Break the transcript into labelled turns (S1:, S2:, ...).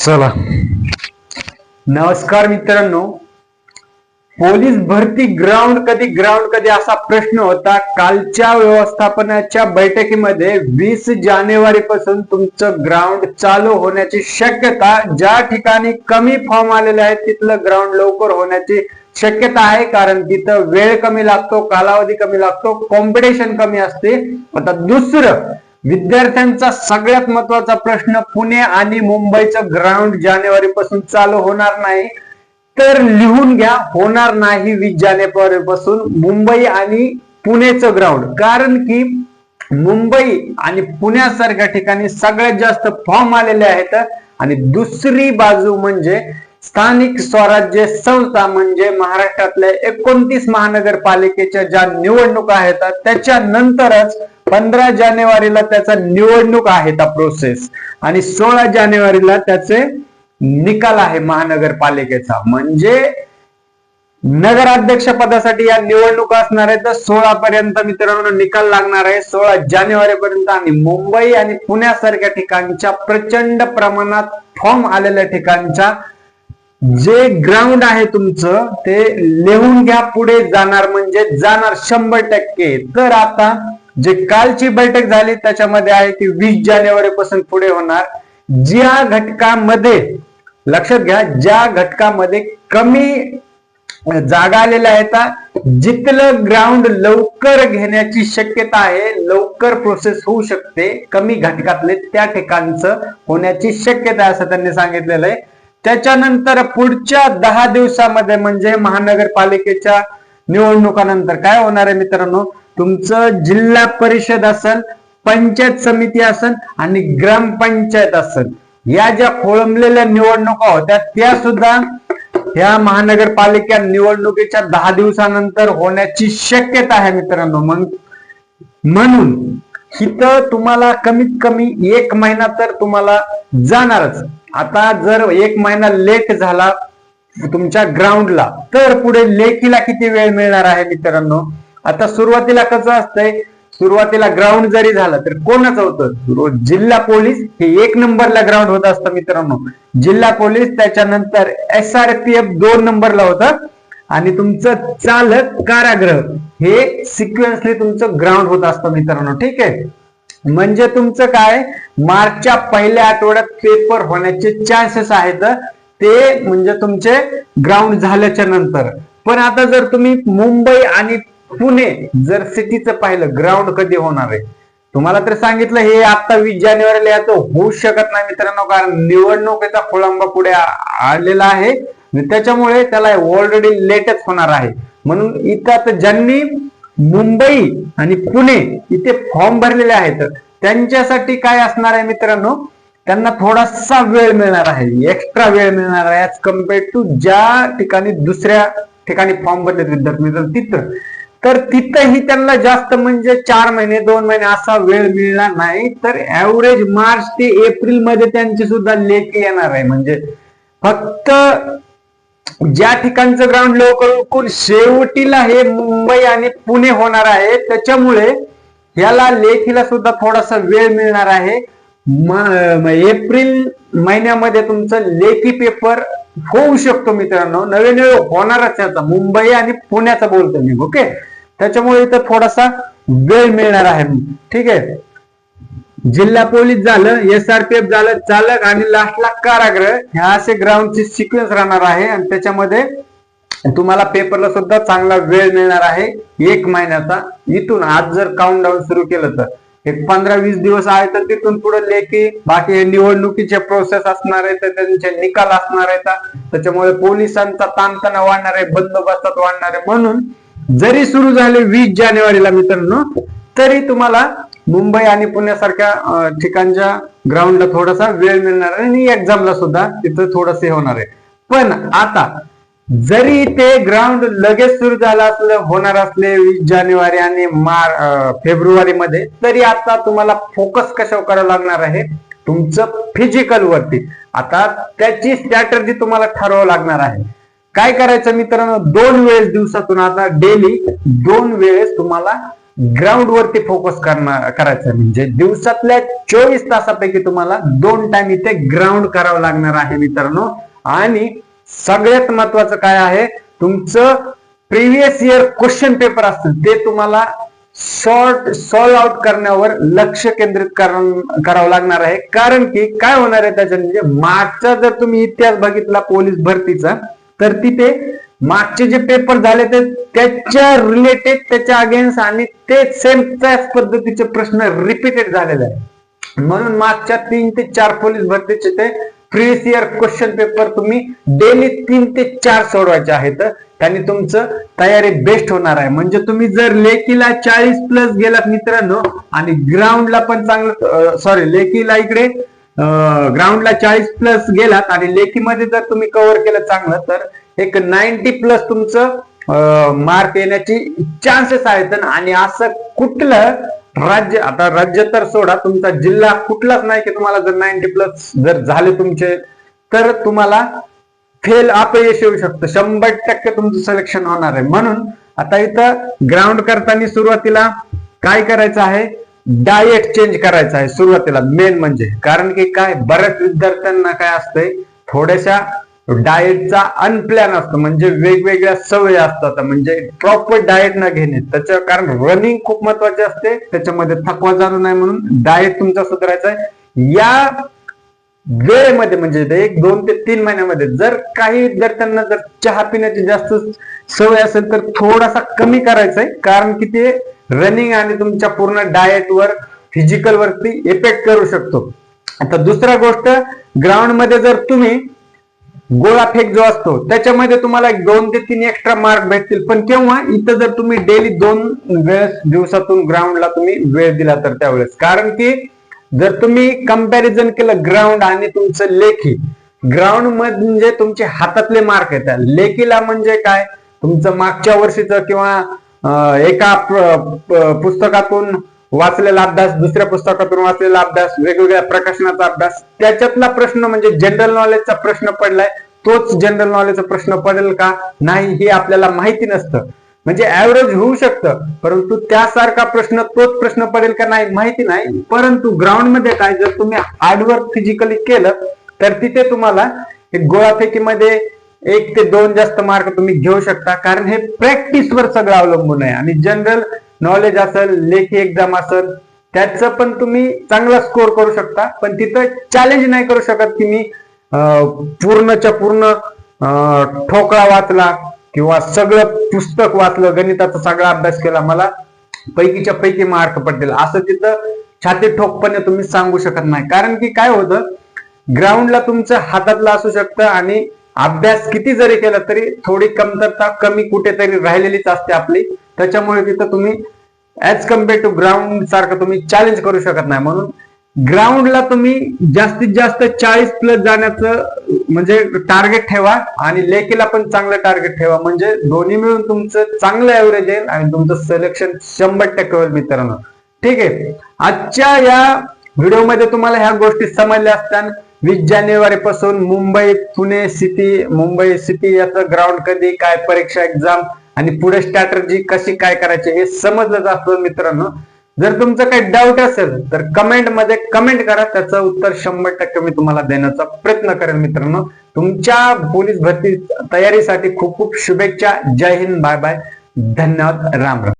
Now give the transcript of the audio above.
S1: चला. नमस्कार मित्रांनो. पोलीस भरती ग्राउंड कधी ग्राउंड कधी असा प्रश्न होता. कालच्या व्यवस्थापनाच्या बैठकीमध्ये वीस जानेवारी पासून तुमचं ग्राउंड चालू होण्याची शक्यता ज्या ठिकाणी कमी फॉर्म आलेले आहेत तिथलं ग्राउंड लवकर होण्याची शक्यता आहे. कारण तिथं वेळ कमी लागतो कालावधी कमी लागतो कॉम्पिटिशन कमी असते. आता दुसरं विद्यार्थ्यांचा सगळ्यात महत्त्वाचा प्रश्न पुणे आणि मुंबईचं ग्राउंड जानेवारी पासून चालू होणार नाही. तर लिहून घ्या होणार नाही वीस जानेवारी पासून मुंबई आणि पुणेचं ग्राउंड कारण की मुंबई आणि पुण्यासारख्या ठिकाणी सगळ्यात जास्त फॉर्म आलेले आहेत. आणि दुसरी बाजू म्हणजे स्थानिक स्वराज्य संस्था म्हणजे महाराष्ट्रातल्या एकोणतीस महानगरपालिकेच्या ज्या निवडणुका आहेत त्याच्यानंतरच पंधरा जानेवारीला त्याचा निवडणूक आहे त्या प्रोसेस आणि सोळा जानेवारीला त्याचे निकाल आहे महानगरपालिकेचा. म्हणजे नगराध्यक्ष पदासाठी या निवडणुका असणार आहेत तर सोळा पर्यंत मित्रांनो निकाल लागणार आहे. सोळा जानेवारी पर्यंत आणि मुंबई आणि पुण्यासारख्या ठिकाणच्या प्रचंड प्रमाणात फॉर्म आलेल्या ठिकाणच्या जे ग्राउंड आहे तुमचं ते लिहून घ्या. पुढे जाणार म्हणजे जाणार शंभर टक्के. तर आता जे कालची बैठक झाली त्याच्यामध्ये आहे ती वीस जानेवारी पासून पुढे होणार. ज्या घटकामध्ये लक्षात घ्या ज्या घटकामध्ये कमी जागा आलेल्या आहेत जिथलं ग्राउंड लवकर घेण्याची शक्यता आहे लवकर प्रोसेस होऊ शकते कमी घटकातले त्या ठिकाणचं होण्याची शक्यता असं त्यांनी सांगितलेलं आहे. त्याच्यानंतर पुढच्या दहा दिवसामध्ये म्हणजे महानगरपालिकेच्या निवडणुकानंतर काय होणार आहे मित्रांनो? तुमचं जिल्हा परिषद असेल पंचायत समिती असेल आणि ग्रामपंचायत असेल या ज्या खोळंबलेल्या निवडणुका होत्या त्या सुद्धा ह्या महानगरपालिका निवडणुकीच्या दहा दिवसानंतर होण्याची शक्यता आहे मित्रांनो. मग म्हणून इथं तुम्हाला कमीत कमी एक महिना तर तुम्हाला जाणारच. आता जर एक महिना लेट झाला तुमच्या ग्राउंडला तर पुढे लेखीला किती वेळ मिळणार आहे मित्रांनो? आता सुरुवातीला कसं असतंय सुरुवातीला ग्राउंड जरी झालं तर कोणाचं होतं? जिल्हा पोलीस हे एक नंबरला ग्राउंड होत असतं मित्रांनो. जिल्हा पोलीस त्याच्यानंतर एस आर पी एफ दोन नंबरला होतं. आणि तुमचं चालक कारागृह हे सिक्वेन्सली तुमचं ग्राउंड होत असतं मित्रांनो. ठीक आहे? म्हणजे तुमचं काय? मार्चच्या पहिल्या आठवड्यात पेपर होण्याचे चान्सेस आहेत. ते म्हणजे तुमचे ग्राउंड झाल्याच्यानंतर. पण आता जर तुम्ही मुंबई आणि पुणे जर सिटीचं पाहिलं ग्राउंड कधी होणार आहे? तुम्हाला तर सांगितलं हे आता वीस जानेवारीला याचं होऊ शकत नाही मित्रांनो कारण निवडणुकीचा खोळंबा पुढे आलेला आहे त्याच्यामुळे त्याला ऑलरेडी लेटच होणार आहे. म्हणून इथं आता ज्यांनी मुंबई आणि पुणे इथे फॉर्म भरलेले आहेत त्यांच्यासाठी काय असणार आहे मित्रांनो? त्यांना थोडासा वेळ मिळणार आहे एक्स्ट्रा वेळ मिळणार आहे ऍज कम्पेअर्ड टू ज्या ठिकाणी दुसऱ्या ठिकाणी फॉर्म भरले विद्यार्थी मित्र तिथं. तर तिथंही त्यांना जास्त म्हणजे चार महिने दोन महिने असा वेळ मिळणार नाही. तर ऍव्हरेज मार्च ते एप्रिलमध्ये त्यांची सुद्धा लेख येणार आहे. म्हणजे फक्त ज्या ठिकाणचं ग्राउंड लवकर उकून शेवटीला हे मुंबई आणि पुणे होणार आहे त्याच्यामुळे ह्याला लेखीला सुद्धा थोडासा वेळ मिळणार आहे. एप्रिल महिन्यामध्ये तुमचं लेखी पेपर होऊ शकतो मित्रांनो. नवे नवे होणारच याचा मुंबई आणि पुण्याचा बोलतो मी ओके? त्याच्यामुळे इथं थोडासा वेळ मिळणार आहे. ठीक आहे? जिल्हा पोलीस झालं एसआरपीएफ झालं चालक आणि लास्टला कारागृह. ह्या असे ग्राउंडची सिक्वेन्स राहणार आहे आणि त्याच्यामध्ये तुम्हाला पेपरला सुद्धा चांगला वेळ मिळणार आहे. एक महिन्याचा. इथून आज जर काउंट डाऊन सुरू केलं तर. एक पंधरा वीस दिवस आहे तर तिथून पुढे लेखी बाकी हे निवडणुकीचे प्रोसेस असणार आहे तर त्यांचे निकाल असणार आहेत त्याच्यामुळे पोलिसांचा ताणतणाव वाढणार आहे बंदोबस्तात वाढणार आहे. म्हणून जरी सुरू झाले वीस जानेवारीला मित्रांनो तरी तुम्हाला मुंबई आणि पुण्यासारख्या ठिकाणच्या ग्राउंडला थोडासा वेळ मिळणार आहे. आणि एक्झामला सुद्धा तिथं थोडस होणार आहे. पण आता जरी ते ग्राउंड लगेच सुरू झालं असलं होणार असले वीस जानेवारी आणि मार फेब्रुवारी मध्ये तरी आता तुम्हाला फोकस कशावर करावं लागणार आहे? तुमचं फिजिकल वरती. आता त्याची स्ट्रॅटर्जी तुम्हाला ठरवावं लागणार आहे. काय करायचं मित्रांनो? दोन वेळेस दिवसातून आता डेली दोन वेळेस तुम्हाला ग्राउंड वरती फोकस करणार करायचं. म्हणजे दिवसातल्या चोवीस तासापैकी तुम्हाला दोन टाइम इथे ग्राउंड करावं लागणार आहे मित्रांनो. आणि सगळ्यात महत्वाचं काय आहे? तुमचं प्रिव्हियस इयर क्वेश्चन पेपर असतील ते तुम्हाला शॉर्ट सॉल्व आउट करण्यावर लक्ष केंद्रित करावं लागणार आहे. कारण की काय होणार आहे त्याच्या म्हणजे मागचा जर तुम्ही इतिहास बघितला पोलीस भरतीचा तर तिथे मागचे जे पेपर झाले ते त्याच्या रिलेटेड त्याच्या अगेन्स्ट आणि ते सेम त्याच पद्धतीचे प्रश्न रिपीटेड झालेले आहे म्हणून मागच्या तीन ते चार पोलीस भरतीचे ते प्रिव्हियस इयर क्वेश्चन पेपर तुम्ही डेली तीन ते चार सोडवायचे आहेत. त्यांनी तुमचं तयारी बेस्ट होणार आहे. म्हणजे तुम्ही जर लेकीला चाळीस प्लस गेलात मित्रांनो आणि ग्राउंडला पण चांगलं सॉरी लेकीला इकडे ग्राउंडला चाळीस प्लस गेलात आणि लेखीमध्ये जर तुम्ही कव्हर केलं चांगलं तर एक नाईन्टी प्लस तुमचं मार्क येण्याची चान्सेस आहेत. आणि असं कुठलं राज्य आता राज्य तर सोडा तुमचा जिल्हा कुठलाच नाही की तुम्हाला जर नाईन्टी प्लस जर झाले तुमचे तर तुम्हाला फेल अपयश येऊ शकतं. शंभर टक्के तुमचं सिलेक्शन होणार आहे. म्हणून आता इथं ग्राउंड करताना सुरुवातीला काय करायचं आहे? डाएट चेंज करायचं आहे सुरुवातीला. मेन म्हणजे. कारण की काय? बऱ्याच विद्यार्थ्यांना काय असतंय? थोड्याशा डाएटचा अनप्लॅन असतो. म्हणजे वेगवेगळ्या सवयी असतात. म्हणजे प्रॉपर डाएट न घेणे. त्याच्या कारण रनिंग खूप महत्वाची असते. त्याच्यामध्ये थकवा जाणू नाही म्हणून डाएट तुमचा सुधारायचा आहे. या वेळेमध्ये म्हणजे एक दोन ते तीन महिन्यामध्ये जर काही विद्यार्थ्यांना जर चहा पिण्याची जास्त सवय असेल तर थोडासा कमी करायचा आहे कारण की ते रनिंग आणि तुमच्या पूर्ण डाएटवर फिजिकल वरती इफेक्ट करू शकतो. आता दुसरा गोष्ट ग्राउंडमध्ये जर तुम्ही गोळा फेक जो असतो त्याच्यामध्ये तुम्हाला दोन ते तीन एक्स्ट्रा मार्क भेटतील. पण केव्हा? इथं जर तुम्ही डेली दोन वेळेस दिवसातून ग्राउंडला तुम्ही वेळ दिला तर त्यावेळेस. कारण की जर तुम्ही कंपॅरिझन केलं ग्राउंड आणि तुमचं लेखी ग्राउंड म्हणजे तुमचे हातातले मार्क येतात. लेखीला म्हणजे काय? तुमचं मागच्या वर्षीचं किंवा एका पुस्तकातून वाचलेला अभ्यास दुसऱ्या पुस्तकातून वाचलेला अभ्यास वेगवेगळ्या प्रकाशनाचा अभ्यास. त्याच्यातला प्रश्न म्हणजे जनरल नॉलेजचा प्रश्न पडलाय. तोच जनरल नॉलेजचा प्रश्न पडेल का? नाही हे आपल्याला माहिती नसतं. म्हणजे ऍव्हरेज होऊ शकतं परंतु त्यासारखा प्रश्न तोच प्रश्न पडेल का नाही माहिती नाही. परंतु ग्राउंडमध्ये काय जर तुम्ही हार्डवर्क फिजिकली केलं तर तिथे तुम्हाला गोळाफेकीमध्ये एक ते दोन जास्त मार्क तुम्ही घेऊ शकता. कारण हे प्रॅक्टिसवर सगळं अवलंबून आहे. आणि जनरल नॉलेज असेल लेखी एक्झाम असेल त्याचं पण तुम्ही चांगला स्कोर करू शकता. पण तिथं चॅलेंज नाही करू शकत की मी पूर्णच्या पूर्ण ठोकळा वाचला किंवा सगळं पुस्तक वाचलं गणिताचा सगळा अभ्यास केला मला पैकीच्या पैकी मार्क पडतील. असं तिथं छाती ठोकपणे तुम्ही सांगू शकत नाही. कारण की काय होतं ग्राउंडला तुमचं हातातलं असू शकतं आणि अभ्यास किती जरी केला तरी थोडी कमतरता कमी कुठेतरी राहिलेलीच असते आपली. त्याच्यामुळे तिथं तुम्ही ऍज कंपेअर टू ग्राउंड सारखं तुम्ही चॅलेंज करू शकत नाही. म्हणून ग्राउंडला तुम्ही जास्तीत जास्त चाळीस प्लस जाण्याचं म्हणजे टार्गेट ठेवा आणि लेकीला पण चांगलं टार्गेट ठेवा. म्हणजे दोन्ही मिळून तुमचं चांगलं ऍव्हरेज येईल आणि तुमचं सिलेक्शन शंभर टक्के होईल मित्रांनो. ठीक आहे. आजच्या या व्हिडिओमध्ये तुम्हाला ह्या गोष्टी समजल्या असतात वीस जानेवारी पासून मुंबई पुणे सिटी मुंबई सिटी याचं ग्राउंड कधी काय परीक्षा एक्झाम आणि पुढे स्ट्रॅटर्जी कशी काय करायची हे समजलं असतं मित्रांनो. जर तुमचं काही डाऊट असेल तर कमेंटमध्ये कमेंट करा. त्याचं उत्तर शंभर टक्के मी तुम्हाला देण्याचा प्रयत्न करेन मित्रांनो. तुमच्या पोलीस भरती तयारीसाठी खूप खूप शुभेच्छा. जय हिंद बाय बाय. धन्यवाद. राम राम.